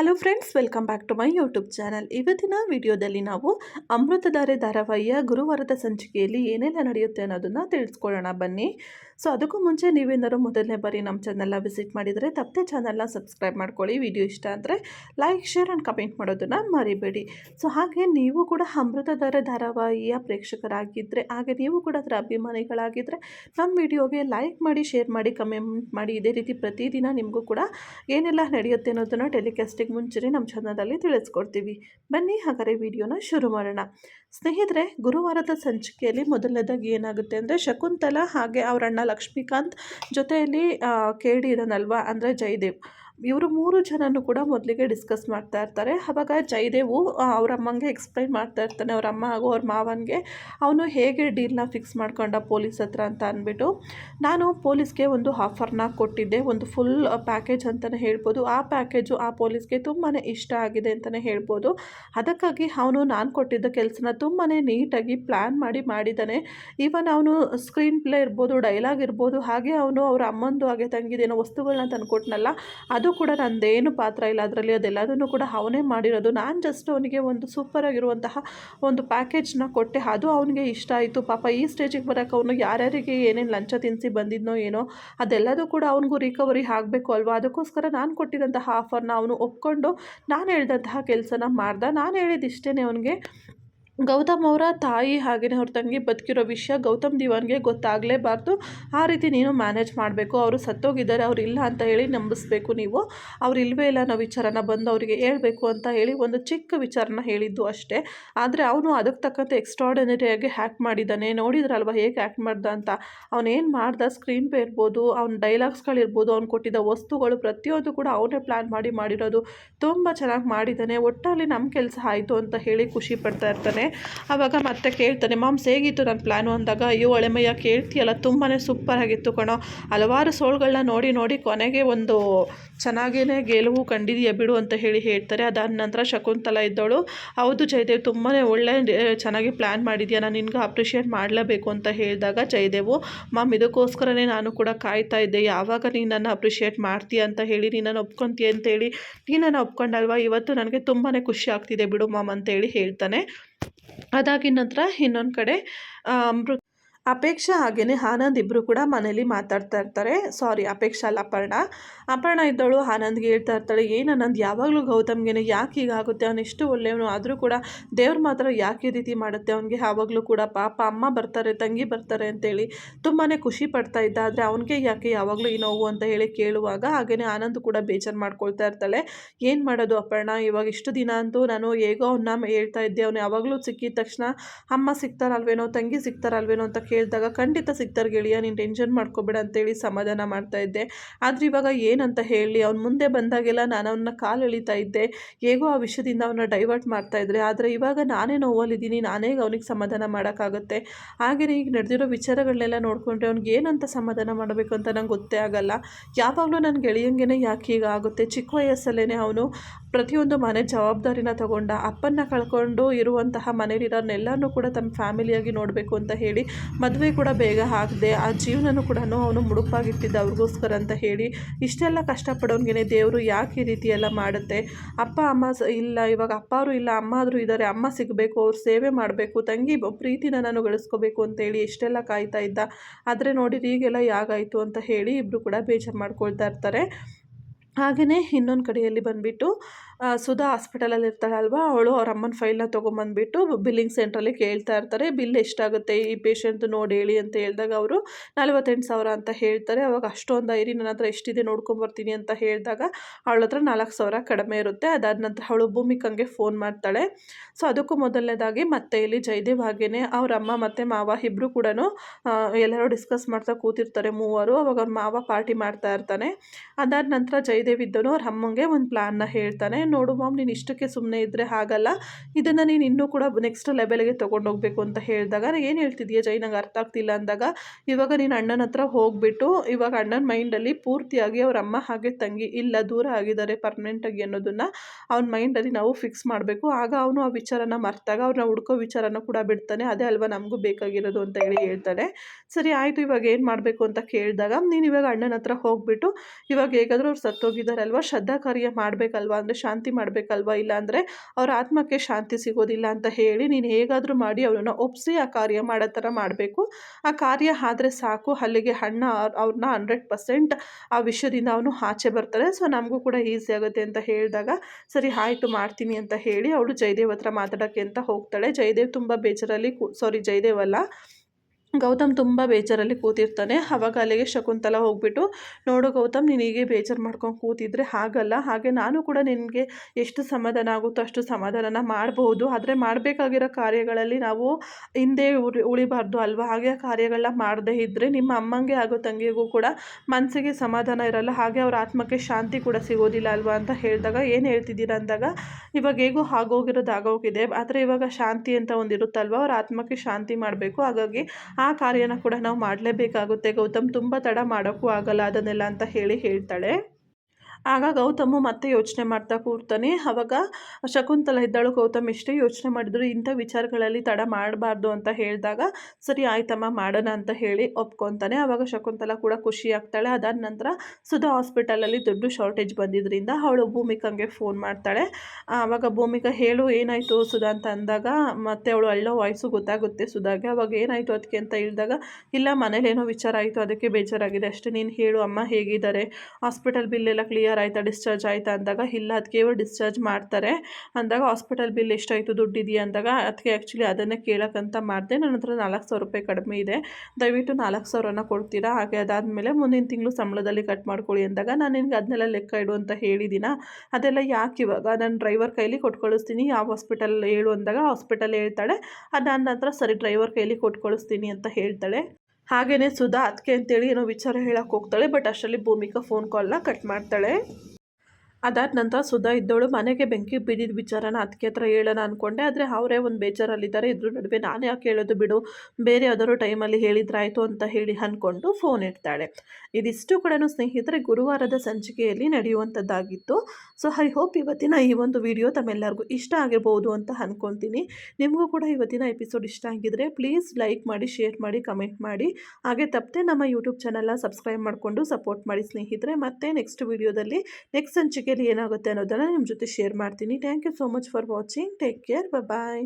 Hello friends welcome back to my YouTube channel ಇವತ್ತಿನ ವಿಡಿಯೋದಲ್ಲಿ ನಾವು ಅಮೃತಧಾರೆ ಧಾರಾವಾಹಿಯ ಗುರುವಾರದ ಸಂಚಿಕೆಯಲ್ಲಿ ಏನೆಲ್ಲ ನಡೆಯುತ್ತೆ ಅನ್ನೋದನ್ನು ತಿಳಿಸ್ಕೊಳ್ಳೋಣ. ಬನ್ನಿ. ಸೊ ಅದಕ್ಕೂ ಮುಂಚೆ ನೀವೇನಾದ್ರು ಮೊದಲನೇ ಬಾರಿ ನಮ್ಮ ಚಾನಲ್ನ ವಿಸಿಟ್ ಮಾಡಿದರೆ ತಪ್ಪದೆ ಚಾನಲ್ನ ಸಬ್ಸ್ಕ್ರೈಬ್ ಮಾಡ್ಕೊಳ್ಳಿ. ವಿಡಿಯೋ ಇಷ್ಟ ಅಂದರೆ ಲೈಕ್ ಶೇರ್ ಆ್ಯಂಡ್ ಕಮೆಂಟ್ ಮಾಡೋದನ್ನು ಮರಿಬೇಡಿ. ಸೊ ಹಾಗೆ ನೀವು ಕೂಡ ಅಮೃತಧಾರೆ ಧಾರಾವಾಹಿಯ ಪ್ರೇಕ್ಷಕರಾಗಿದ್ದರೆ ಹಾಗೆ ನೀವು ಕೂಡ ಅದರ ಅಭಿಮಾನಿಗಳಾಗಿದ್ದರೆ ನಮ್ಮ ವಿಡಿಯೋಗೆ ಲೈಕ್ ಮಾಡಿ ಶೇರ್ ಮಾಡಿ ಕಮೆಂಟ್ ಮಾಡಿ. ಇದೇ ರೀತಿ ಪ್ರತಿದಿನ ನಿಮಗೂ ಕೂಡ ಏನೆಲ್ಲ ನಡೆಯುತ್ತೆ ಅನ್ನೋದನ್ನು ಟೆಲಿಕಾಸ್ಟಿಗೆ ಮುಂಚೆನೇ ನಮ್ಮ ಚಾನಲಲ್ಲಿ ತಿಳಿಸ್ಕೊಡ್ತೀವಿ. ಬನ್ನಿ ಹಾಗಾದರೆ ವಿಡಿಯೋನ ಶುರು ಮಾಡೋಣ. ಸ್ನೇಹಿತರೆ, ಗುರುವಾರದ ಸಂಚಿಕೆಯಲ್ಲಿ ಮೊದಲನೇದಾಗಿ ಏನಾಗುತ್ತೆ ಅಂದರೆ ಶಕುಂತಲಾ ಹಾಗೆ ಅವರಣ್ಣ ಲಕ್ಷ್ಮೀಕಾಂತ್ ಜೊತೆಯಲ್ಲಿ ಕೆ ಅಂದರೆ ಜಯದೇವ್. ಇವರು ಮೂರು ಜನನೂ ಕೂಡ ಮೊದಲಿಗೆ ಡಿಸ್ಕಸ್ ಮಾಡ್ತಾ ಇರ್ತಾರೆ. ಆವಾಗ ಜಯದೇವು ಅವ್ರ ಅಮ್ಮಂಗೆ ಎಕ್ಸ್ಪ್ಲೈನ್ ಮಾಡ್ತಾ ಇರ್ತಾನೆ. ಅವ್ರ ಅಮ್ಮ ಹಾಗೂ ಅವ್ರ ಮಾವನಿಗೆ, ಅವನು ಹೇಗೆ ಡೀಲ್ನ ಫಿಕ್ಸ್ ಮಾಡ್ಕೊಂಡ ಪೊಲೀಸ್ ಹತ್ರ ಅಂತ ಅಂದ್ಬಿಟ್ಟು, ನಾನು ಪೊಲೀಸ್ಗೆ ಒಂದು ಆಫರ್ನ ಕೊಟ್ಟಿದ್ದೆ. ಒಂದು ಫುಲ್ ಪ್ಯಾಕೇಜ್ ಅಂತಲೇ ಹೇಳ್ಬೋದು. ಆ ಪ್ಯಾಕೇಜು ಆ ಪೊಲೀಸ್ಗೆ ತುಂಬಾ ಇಷ್ಟ ಆಗಿದೆ ಅಂತಲೇ ಹೇಳ್ಬೋದು. ಅದಕ್ಕಾಗಿ ಅವನು ನಾನು ಕೊಟ್ಟಿದ್ದ ಕೆಲಸನ ತುಂಬಾ ನೀಟಾಗಿ ಪ್ಲ್ಯಾನ್ ಮಾಡಿ ಮಾಡಿದ್ದಾನೆ. ಈವನ್ ಅವನು ಸ್ಕ್ರೀನ್ ಪ್ಲೇ ಇರ್ಬೋದು ಡೈಲಾಗ್ ಇರ್ಬೋದು, ಹಾಗೆ ಅವನು ಅವ್ರ ಅಮ್ಮಂದು ಹಾಗೆ ತಂಗಿದೇನೋ ವಸ್ತುಗಳನ್ನ ತಂದುಕೊಟ್ನಲ್ಲ, ಅದು ಕೂಡ ನಂದೇನು ಪಾತ್ರ ಇಲ್ಲ ಅದರಲ್ಲಿ. ಅದೆಲ್ಲದನ್ನು ಕೂಡ ಅವನೇ ಮಾಡಿರೋದು. ನಾನು ಜಸ್ಟ್ ಅವನಿಗೆ ಒಂದು ಸೂಪರಾಗಿರುವಂತಹ ಒಂದು ಪ್ಯಾಕೇಜ್ನ ಕೊಟ್ಟೆ. ಅದು ಅವನಿಗೆ ಇಷ್ಟ ಆಯಿತು. ಪಾಪ ಈ ಸ್ಟೇಜಿಗೆ ಬರೋಕೆ ಅವನು ಯಾರ್ಯಾರಿಗೆ ಏನೇನು ಲಂಚ ತಿನ್ನಿಸಿ ಬಂದಿದ್ನೋ ಏನೋ, ಅದೆಲ್ಲದೂ ಕೂಡ ಅವನಿಗೂ ರಿಕವರಿ ಆಗಬೇಕು ಅಲ್ವಾ? ಅದಕ್ಕೋಸ್ಕರ ನಾನು ಕೊಟ್ಟಿದ್ದಂತಹ ಆಫರ್ನ ಅವನು ಒಪ್ಕೊಂಡು ನಾನು ಹೇಳಿದಂತಹ ಕೆಲಸನ ಮಾಡ್ದೆ. ನಾನು ಹೇಳಿದಿಷ್ಟೇ ಅವನಿಗೆ. ಗೌತಮ್ ಅವರ ತಾಯಿ ಹಾಗೆಯೇ ಅವ್ರ ತಂಗಿ ಬದುಕಿರೋ ವಿಷಯ ಗೌತಮ್ ದಿವಾನ್ಗೆ ಗೊತ್ತಾಗಲೇಬಾರ್ದು. ಆ ರೀತಿ ನೀನು ಮ್ಯಾನೇಜ್ ಮಾಡಬೇಕು, ಅವರು ಸತ್ತೋಗಿದ್ದಾರೆ, ಅವ್ರು ಇಲ್ಲ ಅಂತ ಹೇಳಿ ನಂಬಿಸ್ಬೇಕು ನೀವು. ಅವ್ರು ಇಲ್ಲವೇ ಇಲ್ಲ ಅನ್ನೋ ವಿಚಾರನ ಬಂದು ಅವರಿಗೆ ಹೇಳಬೇಕು ಅಂತ ಹೇಳಿ ಒಂದು ಚಿಕ್ಕ ವಿಚಾರನ ಹೇಳಿದ್ದು ಅಷ್ಟೇ. ಆದರೆ ಅವನು ಅದಕ್ಕೆ ತಕ್ಕಂತೆ ಎಕ್ಸ್ಟ್ರಾಡನರಿಯಾಗಿ ಹ್ಯಾಕ್ ಮಾಡಿದ್ದಾನೆ. ನೋಡಿದ್ರಲ್ವ ಹೇಗೆ ಹ್ಯಾಕ್ ಮಾಡ್ದ ಅಂತ? ಅವನೇನು ಮಾಡ್ದ? ಸ್ಕ್ರೀನ್ ಪೇ ಇರ್ಬೋದು, ಅವ್ನ ಡೈಲಾಗ್ಸ್ಗಳಿರ್ಬೋದು ಅವ್ನು ಕೊಟ್ಟಿದ್ದ ವಸ್ತುಗಳು ಪ್ರತಿಯೊಂದು ಕೂಡ ಅವನೇ ಪ್ಲ್ಯಾನ್ ಮಾಡಿ ಮಾಡಿರೋದು. ತುಂಬ ಚೆನ್ನಾಗಿ ಮಾಡಿದ್ದಾನೆ. ಒಟ್ಟಲ್ಲಿ ನಮ್ಮ ಕೆಲಸ ಆಯಿತು ಅಂತ ಹೇಳಿ ಖುಷಿ ಪಡ್ತಾ ಇರ್ತಾನೆ. ಆವಾಗ ಮತ್ತೆ ಕೇಳ್ತಾನೆ ಮಾಮ್ಸ್ ಹೇಗಿತ್ತು ನನ್ನ ಪ್ಲ್ಯಾನು ಅಂದಾಗ, ಅಯ್ಯೋ ಅಳೆಮಯ್ಯ, ಕೇಳ್ತೀಯಲ್ಲ ತುಂಬಾ ಸೂಪರಾಗಿತ್ತು ಕಣೋ. ಹಲವಾರು ಸೋಲ್ಗಳನ್ನ ನೋಡಿ ನೋಡಿ ಕೊನೆಗೆ ಒಂದು ಚೆನ್ನಾಗೇ ಗೆಲುವು ಕಂಡಿದೆಯಾ ಬಿಡು ಅಂತ ಹೇಳಿ ಹೇಳ್ತಾರೆ. ಅದಾದ ನಂತರ ಶಕುಂತಲ ಇದ್ದವಳು, ಹೌದು ಜಯದೇವ್ ತುಂಬಾ ಒಳ್ಳೆ ಚೆನ್ನಾಗಿ ಪ್ಲ್ಯಾನ್ ಮಾಡಿದ್ಯಾ? ನಾನು ನಿನ್ಗೆ ಅಪ್ರಿಷಿಯೇಟ್ ಮಾಡಲೇಬೇಕು ಅಂತ ಹೇಳಿದಾಗ ಜಯದೇವು, ಮಾಮ್, ಇದಕ್ಕೋಸ್ಕರನೇ ನಾನು ಕೂಡ ಕಾಯ್ತಾ ಇದ್ದೆ. ಯಾವಾಗ ನೀನು ನನ್ನ ಅಪ್ರಿಷಿಯೇಟ್ ಮಾಡ್ತೀಯ ಅಂತ ಹೇಳಿ, ನೀನನ್ನು ಒಪ್ಕೊತೀಯ ಅಂತೇಳಿ ನೀನನ್ನು ಒಪ್ಕೊಂಡಲ್ವಾ? ಇವತ್ತು ನನಗೆ ತುಂಬಾ ಖುಷಿ ಆಗ್ತಿದೆ ಬಿಡು ಮಾಮ್ ಅಂತೇಳಿ ಹೇಳ್ತಾನೆ. ಅದಾಗಿದ ನಂತರ ಇನ್ನೊಂದು ಕಡೆ ಅಮೃತ್ ಅಪೇಕ್ಷಾ ಹಾಗೆಯೇ ಆನಂದ್ ಇಬ್ಬರು ಕೂಡ ಮನೇಲಿ ಮಾತಾಡ್ತಾ ಇರ್ತಾರೆ. ಸಾರಿ, ಅಪೇಕ್ಷಾ ಅಲ್ಲ, ಅಪರ್ಣ. ಅಪರ್ಣ ಇದ್ದವಳು ಆನಂದ್ಗೆ ಹೇಳ್ತಾ ಇರ್ತಾಳೆ, ಏನು ಆನಂದ್, ಯಾವಾಗಲೂ ಗೌತಮ್ಗೆ ಯಾಕೆ ಹೀಗಾಗುತ್ತೆ? ಅವನು ಎಷ್ಟು ಒಳ್ಳೆಯವನು, ಆದರೂ ಕೂಡ ದೇವ್ರು ಮಾತ್ರ ಯಾಕೆ ಈ ರೀತಿ ಮಾಡುತ್ತೆ? ಅವನಿಗೆ ಯಾವಾಗಲೂ ಕೂಡ ಪಾಪ ಅಮ್ಮ ಬರ್ತಾರೆ, ತಂಗಿ ಬರ್ತಾರೆ ಅಂತೇಳಿ ತುಂಬಾ ಖುಷಿ ಪಡ್ತಾ ಇದ್ದ. ಆದರೆ ಅವನಿಗೆ ಯಾಕೆ ಯಾವಾಗಲೂ ಈ ನೋವು ಅಂತ ಹೇಳಿ ಕೇಳುವಾಗ ಹಾಗೆಯೇ ಆನಂದ್ ಕೂಡ ಬೇಜಾರು ಮಾಡ್ಕೊಳ್ತಾ ಇರ್ತಾಳೆ. ಏನು ಮಾಡೋದು ಅಪರ್ಣ? ಇವಾಗ ಇಷ್ಟು ದಿನ ಅಂತೂ ನಾನು ಹೇಗೋ ಅವನ್ನ ಹೇಳ್ತಾ ಇದ್ದೆ. ಅವನು ಯಾವಾಗಲೂ ಸಿಕ್ಕಿದ ತಕ್ಷಣ ಅಮ್ಮ ಸಿಗ್ತಾರಲ್ವೇನೋ ತಂಗಿ ಸಿಗ್ತಾರಲ್ವೇನೋ ಅಂತ ಕೇಳಿದಾಗ, ಖಂಡಿತ ಸಿಗ್ತಾರೆ ಗೆಳೆಯ, ನೀನು ಟೆನ್ಷನ್ ಮಾಡ್ಕೋಬೇಡ ಅಂತೇಳಿ ಸಮಾಧಾನ ಮಾಡ್ತಾ ಇದ್ದೆ. ಆದರೆ ಇವಾಗ ಏನಂತ ಹೇಳಿ, ಅವ್ನು ಮುಂದೆ ಬಂದಾಗೆಲ್ಲ ನಾನು ಅವನ್ನ ಕಾಲು ಎಳಿತಾ ಇದ್ದೆ. ಹೇಗೋ ಆ ವಿಷಯದಿಂದ ಅವನ್ನ ಡೈವರ್ಟ್ ಮಾಡ್ತಾ ಇದ್ರೆ, ಆದರೆ ಇವಾಗ ನಾನೇ ನೋವಲ್ಲಿದ್ದೀನಿ, ನಾನೇ ಅವನಿಗೆ ಸಮಾಧಾನ ಮಾಡೋಕ್ಕಾಗುತ್ತೆ. ಹಾಗೆಯೇ ಈಗ ನಡೆದಿರೋ ವಿಚಾರಗಳನ್ನೆಲ್ಲ ನೋಡಿಕೊಂಡ್ರೆ ಅವ್ನಿಗೆ ಏನಂತ ಸಮಾಧಾನ ಮಾಡಬೇಕು ಅಂತ ನಂಗೆ ಗೊತ್ತೇ ಆಗಲ್ಲ. ಯಾವಾಗಲೂ ನನ್ನ ಗೆಳೆಯಂಗೆ ಯಾಕೆ ಈಗ ಆಗುತ್ತೆ? ಚಿಕ್ಕ ವಯಸ್ಸಲ್ಲೇ ಅವನು ಪ್ರತಿಯೊಂದು ಮನೆ ಜವಾಬ್ದಾರಿನ ತಗೊಂಡ, ಅಪ್ಪನ್ನ ಕಳ್ಕೊಂಡು ಇರುವಂತಹ ಮನೇಲಿರೋನ್ನೆಲ್ಲನೂ ಕೂಡ ತಮ್ಮ ಫ್ಯಾಮಿಲಿಯಾಗಿ ನೋಡಬೇಕು ಅಂತ ಹೇಳಿ ಮದುವೆ ಕೂಡ ಬೇಗ ಆಗದೆ ಆ ಜೀವನನೂ ಕೂಡ ಅವನು ಮುಡುಪಾಗಿಟ್ಟಿದ್ದ ಅವ್ರಿಗೋಸ್ಕರ ಅಂತ ಹೇಳಿ ಇಷ್ಟೆಲ್ಲ ಕಷ್ಟಪಡೋನ್ಗೆ ದೇವರು ಯಾಕೆ ಈ ರೀತಿ ಎಲ್ಲ ಮಾಡುತ್ತೆ? ಅಪ್ಪ, ಅಮ್ಮ ಇಲ್ಲ, ಇವಾಗ ಅಪ್ಪ ಅವರು ಇಲ್ಲ ಅಮ್ಮ ಆದರೂ ಇದ್ದಾರೆ, ಅಮ್ಮ ಸಿಗಬೇಕು, ಅವ್ರು ಸೇವೆ ಮಾಡಬೇಕು, ತಂಗಿ ಪ್ರೀತಿನ ನಾನು ಗಳಿಸ್ಕೋಬೇಕು ಅಂತೇಳಿ ಇಷ್ಟೆಲ್ಲ ಕಾಯ್ತಾ ಇದ್ದ. ಆದರೆ ನೋಡಿರಿ ಈಗೆಲ್ಲ ಯಾಗಾಯಿತು ಅಂತ ಹೇಳಿ ಇಬ್ಬರು ಕೂಡ ಬೇಜಾರು ಮಾಡ್ಕೊಳ್ತಾ ಇರ್ತಾರೆ. ಹಾಗೆಯೇ ಇನ್ನೊಂದು ಕಡೆಯಲ್ಲಿ ಬಂದುಬಿಟ್ಟು ಸುಧಾ ಹಾಸ್ಪಿಟಲಲ್ಲಿ ಇರ್ತಾಳಲ್ವಾ ಅವಳು ಅವ್ರ ಅಮ್ಮನ ಫೈಲ್ನ ತೊಗೊಂಬಂದ್ಬಿಟ್ಟು ಬಿಲ್ಲಿಂಗ್ ಸೆಂಟ್ರಲ್ಲಿ ಕೇಳ್ತಾ ಇರ್ತಾರೆ. ಬಿಲ್ ಎಷ್ಟಾಗುತ್ತೆ ಈ ಪೇಷಂಟ್ ನೋಡಿ ಹೇಳಿ ಅಂತ ಹೇಳಿದಾಗ ಅವರು ನಲ್ವತ್ತೆಂಟು ಸಾವಿರ ಅಂತ ಹೇಳ್ತಾರೆ. ಅವಾಗ ಅಷ್ಟೊಂದು ಐರಿ ನನ್ನ ಹತ್ರ ಎಷ್ಟಿದೆ ನೋಡ್ಕೊಂಬರ್ತೀನಿ ಅಂತ ಹೇಳಿದಾಗ ಅವಳ ಹತ್ರ ನಾಲ್ಕು ಸಾವಿರ ಕಡಿಮೆ ಇರುತ್ತೆ. ಅದಾದ ನಂತರ ಅವಳು ಭೂಮಿಕಂಗೆ ಫೋನ್ ಮಾಡ್ತಾಳೆ. ಸೊ, ಅದಕ್ಕೂ ಮೊದಲನೇದಾಗಿ ಮತ್ತೆ ಇಲ್ಲಿ ಜಯದೇವ್ ಹಾಗೇನೆ ಅವ್ರ ಅಮ್ಮ ಮತ್ತು ಮಾವ ಇಬ್ಬರು ಕೂಡ ಎಲ್ಲರೂ ಡಿಸ್ಕಸ್ ಮಾಡ್ತಾ ಕೂತಿರ್ತಾರೆ ಮೂವರು. ಅವಾಗ ಅವ್ರ ಮಾವ ಪಾರ್ಟಿ ಮಾಡ್ತಾ ಇರ್ತಾನೆ. ಅದಾದ ನಂತರ ಜಯದೇವ್ ಇದ್ದನು ಅವ್ರ ಅಮ್ಮಂಗೆ ಒಂದು ಪ್ಲ್ಯಾನ್ನ ಹೇಳ್ತಾನೆ. ನೋಡು, ಮಾಮ್, ನೀನು ಇಷ್ಟಕ್ಕೆ ಸುಮ್ಮನೆ ಇದ್ದರೆ ಹಾಗಲ್ಲ. ಇದನ್ನು ನೀನು ಇನ್ನೂ ಕೂಡ ನೆಕ್ಸ್ಟ್ ಲೆವೆಲ್ಗೆ ತೊಗೊಂಡೋಗ್ಬೇಕು ಅಂತ ಹೇಳಿದಾಗ ಏನು ಹೇಳ್ತಿದ್ಯಾ ಜೈ? ನಂಗೆ ಅರ್ಥ ಆಗ್ತಿಲ್ಲ ಅಂದಾಗ, ಇವಾಗ ನೀನು ಅಣ್ಣನ ಹತ್ರ ಹೋಗ್ಬಿಟ್ಟು, ಇವಾಗ ಅಣ್ಣನ ಮೈಂಡಲ್ಲಿ ಪೂರ್ತಿಯಾಗಿ ಅವ್ರ ಅಮ್ಮ ಹಾಗೆ ತಂಗಿ ಇಲ್ಲ, ದೂರ ಆಗಿದ್ದಾರೆ ಪರ್ಮನೆಂಟಾಗಿ ಅನ್ನೋದನ್ನು ಅವ್ನ ಮೈಂಡಲ್ಲಿ ನಾವು ಫಿಕ್ಸ್ ಮಾಡಬೇಕು. ಆಗ ಅವನು ಆ ವಿಚಾರನ ಮರ್ತಾಗ ಅವ್ರನ್ನ ಹುಡ್ಕೋ ವಿಚಾರನ ಕೂಡ ಬಿಡ್ತಾನೆ. ಅದೇ ಅಲ್ವಾ ನಮಗೂ ಬೇಕಾಗಿರೋದು ಅಂತ ಹೇಳಿ ಹೇಳ್ತಾನೆ. ಸರಿ, ಆಯಿತು, ಇವಾಗ ಏನು ಮಾಡಬೇಕು ಅಂತ ಕೇಳಿದಾಗ, ನೀನು ಇವಾಗ ಅಣ್ಣನ ಹತ್ರ ಹೋಗ್ಬಿಟ್ಟು, ಇವಾಗ ಹೇಗಾದರೂ ಅವ್ರು ಸತ್ತೋಗಿದ್ದಾರಲ್ವ, ಶ್ರದ್ಧಾ ಕಾರ್ಯ ಮಾಡಬೇಕಲ್ವ? ಅಂದರೆ ಶಾಂತಿ ಮಾಡಬೇಕಲ್ವ? ಇಲ್ಲಾಂದರೆ ಅವ್ರ ಆತ್ಮಕ್ಕೆ ಶಾಂತಿ ಸಿಗೋದಿಲ್ಲ ಅಂತ ಹೇಳಿ ನೀನು ಹೇಗಾದರೂ ಮಾಡಿ ಅವ್ರನ್ನ ಒಪ್ಪಿಸಿ ಆ ಕಾರ್ಯ ಮಾಡೋ ಥರ ಮಾಡಬೇಕು. ಆ ಕಾರ್ಯ ಆದರೆ ಸಾಕು. ಅಲ್ಲಿಗೆ ಅಣ್ಣ ಅವ್ರನ್ನ ಹಂಡ್ರೆಡ್ ಪರ್ಸೆಂಟ್ ಆ ವಿಷಯದಿಂದ ಅವನು ಆಚೆ ಬರ್ತಾರೆ. ಸೊ ನಮಗೂ ಕೂಡ ಈಸಿ ಆಗುತ್ತೆ ಅಂತ ಹೇಳಿದಾಗ, ಸರಿ, ಆಯಿತು, ಮಾಡ್ತೀನಿ ಅಂತ ಹೇಳಿ ಅವಳು ಜಯದೇವ್ ಹತ್ರ ಮಾತಾಡೋಕ್ಕೆ ಅಂತ ಹೋಗ್ತಾಳೆ. ಜಯದೇವ್ ತುಂಬ ಬೇಜಾರಲ್ಲಿ ಸಾರಿ ಜಯದೇವ್ ಅಲ್ಲ. ಗೌತಮ್ ತುಂಬ ಬೇಜಾರಲ್ಲಿ ಕೂತಿರ್ತಾನೆ. ಅವಾಗ ಅಲ್ಲಿಗೆ ಶಕುಂತಲ ಹೋಗ್ಬಿಟ್ಟು, ನೋಡು ಗೌತಮ್, ನೀನು ಹೀಗೆ ಬೇಜಾರು ಮಾಡ್ಕೊಂಡು ಕೂತಿದ್ರೆ ಹಾಗಲ್ಲ. ಹಾಗೆ ನಾನು ಕೂಡ ನಿನಗೆ ಎಷ್ಟು ಸಮಾಧಾನ ಆಗುತ್ತೋ ಅಷ್ಟು ಸಮಾಧಾನನ ಮಾಡಬಹುದು ಆದರೆ ಮಾಡಬೇಕಾಗಿರೋ ಕಾರ್ಯಗಳಲ್ಲಿ ನಾವು ಹಿಂದೆ ಉಳಿ ಉಳಿಬಾರ್ದು ಅಲ್ವಾ? ಹಾಗೆ ಕಾರ್ಯಗಳನ್ನ ಮಾಡದೇ ಇದ್ದರೆ ನಿಮ್ಮ ಅಮ್ಮಂಗೆ ಹಾಗೂ ತಂಗಿಗೂ ಕೂಡ ಮನಸ್ಸಿಗೆ ಸಮಾಧಾನ ಇರಲ್ಲ. ಹಾಗೆ ಅವ್ರ ಆತ್ಮಕ್ಕೆ ಶಾಂತಿ ಕೂಡ ಸಿಗೋದಿಲ್ಲ ಅಲ್ವಾ? ಅಂತ ಹೇಳಿದಾಗ, ಏನು ಹೇಳ್ತಿದ್ದೀರಾ? ಅಂದಾಗ, ಇವಾಗ ಹೇಗೋ ಆಗೋಗಿರೋದು ಆಗೋಗಿದೆ. ಆದರೆ ಇವಾಗ ಶಾಂತಿ ಅಂತ ಒಂದು ಇರುತ್ತಲ್ವ ಅವ್ರ ಆತ್ಮಕ್ಕೆ ಶಾಂತಿ ಮಾಡಬೇಕು. ಹಾಗಾಗಿ ಆ ಕಾರ್ಯನ ಕೂಡ ನಾವು ಮಾಡಲೇಬೇಕಾಗುತ್ತೆ. ಗೌತಮ್ ತುಂಬ ತಡ ಮಾಡೋಕ್ಕೂ ಆಗಲ್ಲ ಅದನ್ನೆಲ್ಲ ಅಂತ ಹೇಳಿ ಹೇಳ್ತಾಳೆ. ಆಗ ಗೌತಮು ಮತ್ತೆ ಯೋಚನೆ ಮಾಡ್ತಾ ಕೂರ್ತಾನೆ. ಅವಾಗ ಶಕುಂತಲ ಇದ್ದಾಳು. ಗೌತಮ್ ಇಷ್ಟೇ ಯೋಚನೆ ಮಾಡಿದ್ರು. ಇಂಥ ವಿಚಾರಗಳಲ್ಲಿ ತಡ ಮಾಡಬಾರ್ದು ಅಂತ ಹೇಳಿದಾಗ, ಸರಿ ಆಯ್ತಮ್ಮ, ಮಾಡೋಣ ಅಂತ ಹೇಳಿ ಒಪ್ಕೊತಾನೆ. ಅವಾಗ ಶಕುಂತಲ ಕೂಡ ಖುಷಿ ಆಗ್ತಾಳೆ. ಅದಾದ ನಂತರ ಸುಧಾ ಹಾಸ್ಪಿಟಲಲ್ಲಿ ದೊಡ್ಡ ಶಾರ್ಟೇಜ್ ಬಂದಿದ್ದರಿಂದ ಅವಳು ಭೂಮಿಕಂಗೆ ಫೋನ್ ಮಾಡ್ತಾಳೆ. ಆವಾಗ ಭೂಮಿಕಾ, ಹೇಳು, ಏನಾಯಿತು? ಸುಧಾ ಅಂತ ಅಂದಾಗ, ಮತ್ತೆ ಅವಳು ಅಳ್ಳೋ ವಾಯ್ಸು ಗೊತ್ತಾಗುತ್ತೆ ಸುಧಾಗೆ. ಅವಾಗ ಏನಾಯಿತು ಅದಕ್ಕೆ ಅಂತ ಹೇಳಿದಾಗ, ಇಲ್ಲ, ಮನೇಲಿ ಏನೋ ವಿಚಾರ ಆಯಿತು. ಅದಕ್ಕೆ ಬೇಜಾರಾಗಿದೆ. ಅಷ್ಟೇ, ನೀನು ಹೇಳು ಅಮ್ಮ ಹೇಗಿದ್ದಾರೆ? ಹಾಸ್ಪಿಟಲ್ ಬಿಲ್ ಎಲ್ಲ ಕ್ಲಿಯರ್ ಕ್ಲಿಯರ್ ಆಯಿತಾ ಡಿಸ್ಚಾರ್ಜ್ ಆಯಿತಾ ಅಂದಾಗ ಇಲ್ಲ ಅದಕ್ಕೆ ಇವರು ಡಿಸ್ಚಾರ್ಜ್ ಮಾಡ್ತಾರೆ. ಅಂದಾಗ ಹಾಸ್ಪಿಟಲ್ ಬಿಲ್ ಎಷ್ಟಾಯಿತು ದುಡ್ಡಿದೆಯಾ ಅಂದಾಗ ಅದಕ್ಕೆ ಆ್ಯಕ್ಚುಲಿ ಅದನ್ನೇ ಕೇಳೋಕ್ಕಂತ ಮಾಡಿದೆ. ನನ್ನ ಹತ್ರ ನಾಲ್ಕು ಸಾವಿರ ರೂಪಾಯಿ ಕಡಿಮೆ ಇದೆ. ದಯವಿಟ್ಟು ನಾಲ್ಕು ಸಾವಿರನ ಕೊಡ್ತೀರಾ? ಹಾಗೆ ಅದಾದಮೇಲೆ ಮುಂದಿನ ತಿಂಗಳು ಸಂಬಳದಲ್ಲಿ ಕಟ್ ಮಾಡ್ಕೊಳ್ಳಿ ಅಂದಾಗ ನಾನು ನಿನಗೆ ಅದನ್ನೆಲ್ಲ ಲೆಕ್ಕ ಇಡು ಅಂತ ಹೇಳಿದ್ದೀನ ಅದೆಲ್ಲ ಯಾಕೆ ಇವಾಗ? ನಾನು ಡ್ರೈವರ್ ಕೈಲಿ ಕೊಟ್ಟು ಕಳಿಸ್ತೀನಿ ಯಾವ ಹಾಸ್ಪಿಟಲ್ ಹೇಳು ಅಂದಾಗ ಹಾಸ್ಪಿಟಲ್ ಹೇಳ್ತಾಳೆ. ಅದು ನನ್ನ ಹತ್ರ ಸರಿ ಡ್ರೈವರ್ ಕೈಲಿ ಕೊಟ್ಟು ಕಳಿಸ್ತೀನಿ ಅಂತ ಹೇಳ್ತಾಳೆ. ಹಾಗೆಯೇ ಸುಧಾ ಅದಕ್ಕೆ ಅಂತೇಳಿ ಏನೋ ವಿಚಾರ ಹೇಳಕ್ಕೆ ಹೋಗ್ತಾಳೆ ಬಟ್ ಅಷ್ಟರಲ್ಲಿ ಭೂಮಿಕಾ ಫೋನ್ ಕಾಲ್ನ ಕಟ್ ಮಾಡ್ತಾಳೆ. ಅದಾದ ನಂತರ ಸುಧಾ ಇದ್ದವಳು ಮನೆಗೆ ಬೆಂಕಿ ಬಿದ್ದಿದ್ದ ವಿಚಾರನ ಅದಕ್ಕೆ ಹತ್ರ ಹೇಳೋಣ ಅಂದ್ಕೊಂಡೆ ಆದರೆ ಅವರೇ ಒಂದು ಬೇಜಾರಲ್ಲಿದ್ದಾರೆ. ಇದ್ರ ನಡುವೆ ನಾನು ಯಾಕೆ ಹೇಳೋದು ಬಿಡು. ಬೇರೆ ಯಾವ್ದಾದ್ರು ಟೈಮಲ್ಲಿ ಹೇಳಿದ್ರಾಯಿತು ಅಂತ ಹೇಳಿ ಅಂದ್ಕೊಂಡು ಫೋನ್ ಇಡ್ತಾಳೆ. ಇದಿಷ್ಟು ಕೂಡ ಸ್ನೇಹಿತರೆ, ಗುರುವಾರದ ಸಂಚಿಕೆಯಲ್ಲಿ ನಡೆಯುವಂಥದ್ದಾಗಿತ್ತು. ಸೊ ಐ ಹೋಪ್ ಇವತ್ತಿನ ಈ ಒಂದು ವಿಡಿಯೋ ತಮ್ಮೆಲ್ಲರಿಗೂ ಇಷ್ಟ ಆಗಿರ್ಬೋದು ಅಂತ ಅಂದ್ಕೊತೀನಿ ನಿಮಗೂ ಕೂಡ ಇವತ್ತಿನ ಎಪಿಸೋಡ್ ಇಷ್ಟ ಆಗಿದ್ರೆ ಪ್ಲೀಸ್ ಲೈಕ್ ಮಾಡಿ ಶೇರ್ ಮಾಡಿ ಕಮೆಂಟ್ ಮಾಡಿ. ಹಾಗೆ ತಪ್ಪದೆ ನಮ್ಮ ಯೂಟ್ಯೂಬ್ ಚಾನಲ್ನ ಸಬ್ಸ್ಕ್ರೈಬ್ ಮಾಡಿಕೊಂಡು ಸಪೋರ್ಟ್ ಮಾಡಿ ಸ್ನೇಹಿತರೆ. ಮತ್ತೆ ನೆಕ್ಸ್ಟ್ ವಿಡಿಯೋದಲ್ಲಿ ನೆಕ್ಸ್ಟ್ ಸಂಚಿಕೆ ಏನಾಗುತ್ತೆ ಅನ್ನೋದನ್ನು ನಿಮ್ಮ ಜೊತೆ ಶೇರ್ ಮಾಡ್ತೀನಿ. Thank you so much for watching take care bye